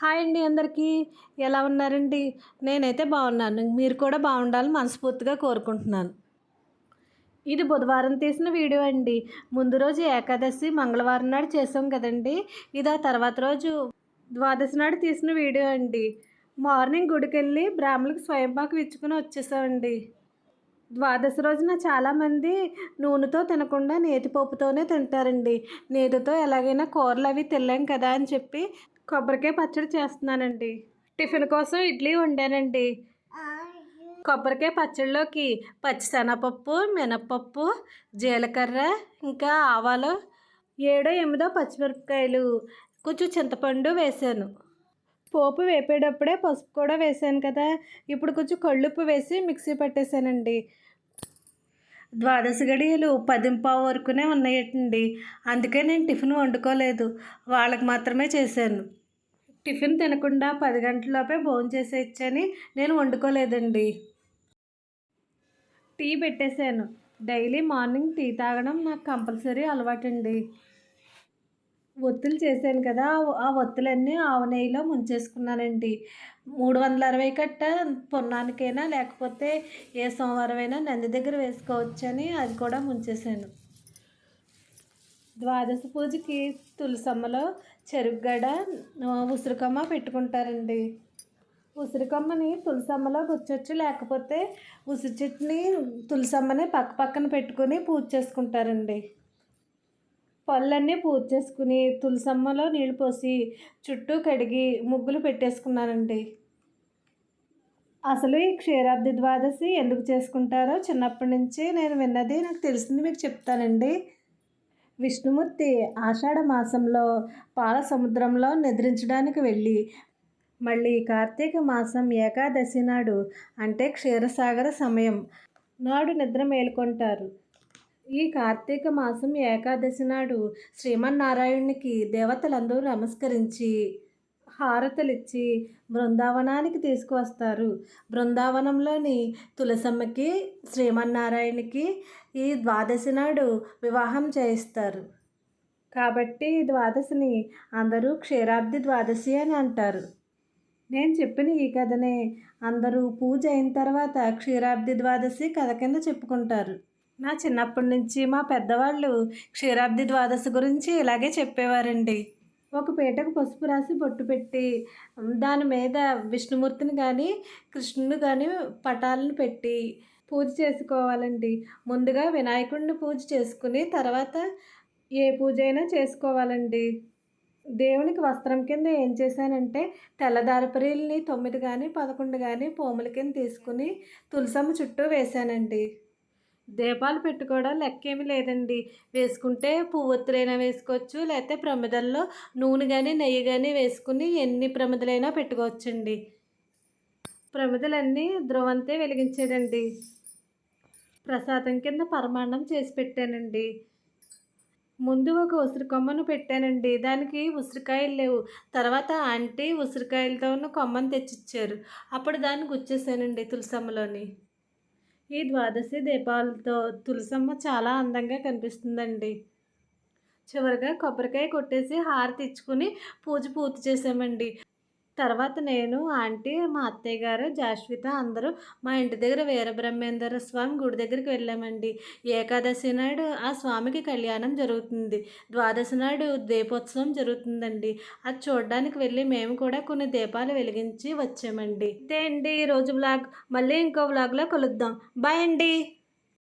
Hi అండి అందరికీ. ఎలా ఉన్నారండి? నేనైతే బాగున్నాను. మీరు కూడా బాగుండాలని మనస్ఫూర్తిగా కోరుకుంటున్నాను. ఇది బుధవారం తీసిన వీడియో అండి. ముందు రోజు ఏకాదశి మంగళవారం నాడు చేసాం కదండి. ఇది ఆ తర్వాత రోజు ద్వాదశి నాడు తీసిన వీడియో అండి. మార్నింగ్ గుడికి వెళ్ళి బ్రాహ్మణులకు స్వయంపాకు ఇచ్చుకుని వచ్చేసామండి. ద్వాదశి రోజున చాలామంది నూనెతో తినకుండా నేతిపోపుతోనే తింటారండి. నేతితో ఎలాగైనా కూరలు అవి తినలేం కదా అని చెప్పి కొబ్బరికాయ పచ్చడి చేస్తున్నానండి. టిఫిన్ కోసం ఇడ్లీ వండానండి. కొబ్బరికాయ పచ్చడిలోకి పచ్చిశనగపప్పు మినప్పప్పు జీలకర్ర ఇంకా ఆవాలు ఏడో ఎనిమిదో పచ్చిమిరపకాయలు కొంచెం చింతపండు వేసాను. పోపు వేపేటప్పుడే పసుపు కూడా వేసాను కదా. ఇప్పుడు కొంచెం కళ్ళుప్పు వేసి మిక్సీ పట్టేశానండి ద్వాదశ గడియలు పదింపావు వరకునే ఉన్నాయటండి. అందుకే నేను టిఫిన్ వండుకోలేదు. వాళ్ళకి మాత్రమే చేశాను. టిఫిన్ తినకుండా పది గంటలలోపే భోజనం చేసేయచ్చని నేను వండుకోలేదండి. టీ పెట్టేశాను. డైలీ మార్నింగ్ టీ తాగడం నాకు కంపల్సరీ అలవాటండి. ఒత్తులు చేశాను కదా ఆ ఒత్తులన్నీ ఆవ నెయ్యిలో ముంచేసుకున్నానండి. మూడు వందల అరవై కట్ట పొన్నానికైనా లేకపోతే ఏ సోమవారం అయినా నంది దగ్గర వేసుకోవచ్చని అది కూడా ముంచేశాను. ద్వాదశ పూజకి తులసమ్మలో చెరుగడ ఉసిరికమ్మ పెట్టుకుంటారండి. ఉసిరికమ్మని తులసమ్మలో గుచ్చొచ్చు లేకపోతే ఉసిరి చెట్టుని తులసమ్మని పక్క పక్కన పెట్టుకొని పూజ చేసుకుంటారండి. పళ్ళన్నీ పూజ చేసుకుని తులసమ్మలో నీళ్ళు పోసి చుట్టూ కడిగి ముగ్గులు పెట్టేసుకున్నానండి అసలు ఈ క్షీరాబ్ది ద్వాదశి ఎందుకు చేసుకుంటారో చిన్నప్పటి నుంచి నేను విన్నది నాకు తెలిసింది మీకు చెప్తానండి. విష్ణుమూర్తి ఆషాఢ మాసంలో పాల సముద్రంలో నిద్రించడానికి వెళ్ళి మళ్ళీ కార్తీక మాసం ఏకాదశి నాడు అంటే క్షీరసాగర సమయం నాడు నిద్ర మేల్కొంటారు. ఈ కార్తీక మాసం ఏకాదశి నాడు శ్రీమన్నారాయణునికి దేవతలందరూ నమస్కరించి హారతలిచ్చి బృందావనానికి తీసుకువస్తారు. బృందావనంలోని తులసమ్మకి శ్రీమన్నారాయణకి ఈ ద్వాదశి నాడు వివాహం చేయిస్తారు. కాబట్టి ఈ ద్వాదశిని అందరూ క్షీరాబ్ది ద్వాదశి అని అంటారు. నేను చెప్పిన ఈ కథనే అందరూ పూజ అయిన తర్వాత క్షీరాబ్ది ద్వాదశి కథ కింద చెప్పుకుంటారు. నా చిన్నప్పటి నుంచి మా పెద్దవాళ్ళు క్షీరాబ్ది ద్వాదశి గురించి ఇలాగే చెప్పేవారండి. ఒక పీటకు పసుపు రాసి బొట్టు పెట్టి దాని మీద విష్ణుమూర్తిని కానీ కృష్ణుని కానీ పటాలను పెట్టి పూజ చేసుకోవాలండి. ముందుగా వినాయకుడిని పూజ చేసుకుని తర్వాత ఏ పూజ అయినా చేసుకోవాలండి. దేవునికి వస్త్రం కింద ఏం చేశానంటే తెల్లదారపరీల్ని తొమ్మిది కానీ పదకొండు కానీ పోముల కింద తీసుకుని తులసమ్మ చుట్టూ వేశానండి. దీపాలు పెట్టుకోవడం లెక్కేమీ లేదండి. వేసుకుంటే పువ్వొత్తులైనా వేసుకోవచ్చు లేకపోతే ప్రమిదల్లో నూనె కానీ నెయ్యి కానీ వేసుకుని ఎన్ని ప్రమిదలైనా పెట్టుకోవచ్చండి. ప్రమిదలన్నీ ధ్రువంతే వెలిగించేదండి. ప్రసాదం కింద పరమాన్నం చేసి పెట్టానండి. ముందు ఒక ఉసిరి కొమ్మను పెట్టానండి. దానికి ఉసిరికాయలు లేవు. తర్వాత ఆంటీ ఉసిరికాయలతో ఉన్న కొమ్మను తెచ్చిచ్చారు. అప్పుడు దాన్ని గుచ్చేసానండి తులసమ్మలోని. ఈ ద్వాదశి దీపాలతో తులసమ్మ చాలా అందంగా కనిపిస్తుందండి. చివరిగా కొబ్బరికాయ కొట్టేసి హారతి ఇచ్చుకుని పూజ పూర్తి చేసామండి తర్వాత నేను ఆంటీ మా అత్తయ్య గారు జాస్విత అందరూ మా ఇంటి దగ్గర వీరబ్రహ్మేంద్ర స్వామి గుడి దగ్గరికి వెళ్ళామండి. ఏకాదశి నాడు ఆ స్వామికి కళ్యాణం జరుగుతుంది. ద్వాదశి నాడు దీపోత్సవం జరుగుతుందండి. అది చూడడానికి వెళ్ళి మేము కూడా కొన్ని దీపాలు వెలిగించి వచ్చామండి. ఇదే అండి. ఈరోజు బ్లాగ్ మళ్ళీ ఇంకో బ్లాగ్లో కలుద్దాం. బాయ్ అండి.